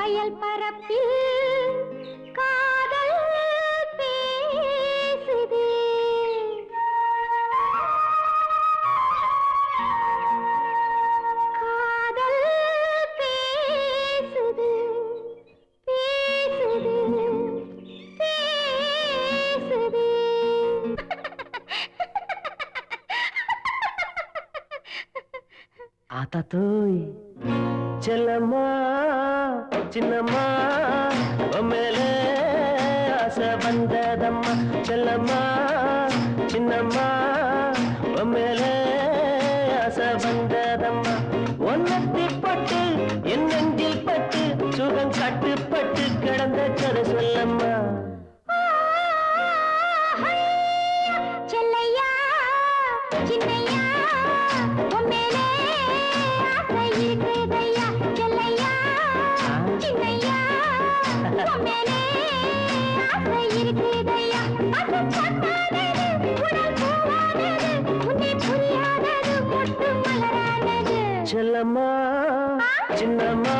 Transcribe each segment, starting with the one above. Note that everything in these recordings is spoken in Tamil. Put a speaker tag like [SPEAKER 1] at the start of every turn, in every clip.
[SPEAKER 1] வயல் பரப்பில் காதல் பேசுது. காதல் பேசுது பேசுது பேசுது.
[SPEAKER 2] ஆத்தா தோய் செல்லம்மா. சின்னம்மா மேலே ஆசை வந்ததம்மா செல்லம்மா. சின்னம்மா மேலே ஆசை வந்ததம்மா. ஒன்னத்தி பட்டு என் நெஞ்சில் பட்டு சுகம் கட்டுப்பட்டு கிடந்த கதை சொல்லம்மா. செல்லம்மா சின்னம்மா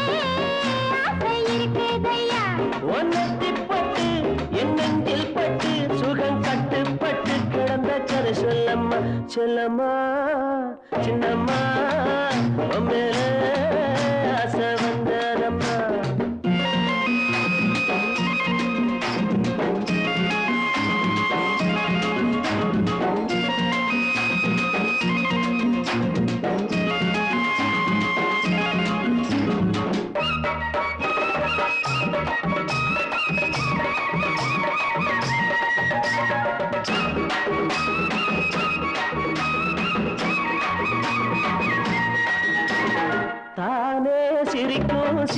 [SPEAKER 2] சொல்லம்மா சொல்லம்மா சின்னம்மா உன் மேலே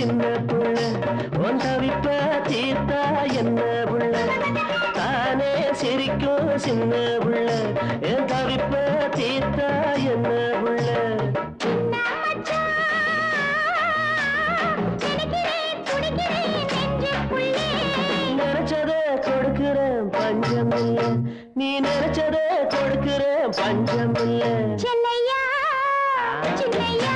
[SPEAKER 2] சின்ன புள்ள உன் தவிப்ப தீர்த்தா என்ன புள்ள தானே சிரிக்கும் சின்ன புள்ள என் தவிப்ப தீர்த்தா என்ன புள்ள
[SPEAKER 1] சின்ன
[SPEAKER 2] கொடுக்கிறேன் பஞ்சம் நீ நினைச்சதே கொடுக்கிறேன் பஞ்சம் இல்ல
[SPEAKER 1] செல்லையா சின்னையா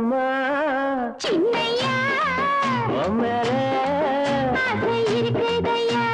[SPEAKER 2] செல்லம்மா
[SPEAKER 1] சின்னையா.
[SPEAKER 2] மேலே
[SPEAKER 1] இருக்குதையா.